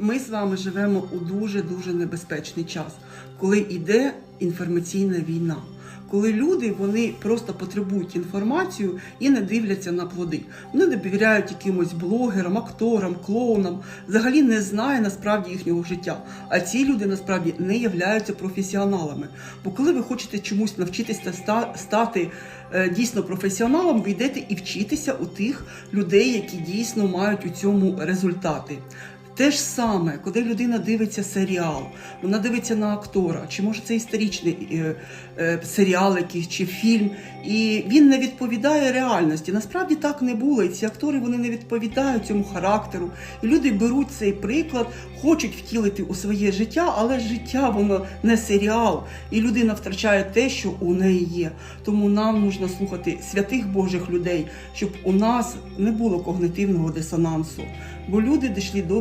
Ми з вами живемо у дуже дуже небезпечний час, коли йде інформаційна війна. Коли люди вони просто потребують інформацію і не дивляться на плоди. Вони довіряють якимось блогерам, акторам, клоунам, взагалі не знає насправді їхнього життя. А ці люди насправді не являються професіоналами. Бо коли ви хочете чомусь навчитися ста- стати е, дійсно професіоналом, ви йдете і вчитеся у тих людей, які дійсно мають у цьому результати. Те ж саме, коли людина дивиться серіал, вона дивиться на актора, чи може це історичний е, е, серіал якийсь чи фільм, і він не відповідає реальності. Насправді так не було. І ці актори вони не відповідають цьому характеру. І люди беруть цей приклад, хочуть втілити у своє життя, але життя воно не серіал, і людина втрачає те, що у неї є. Тому нам нужно слухати святих Божих людей, щоб у нас не було когнитивного дисонансу. Бо люди дійшли до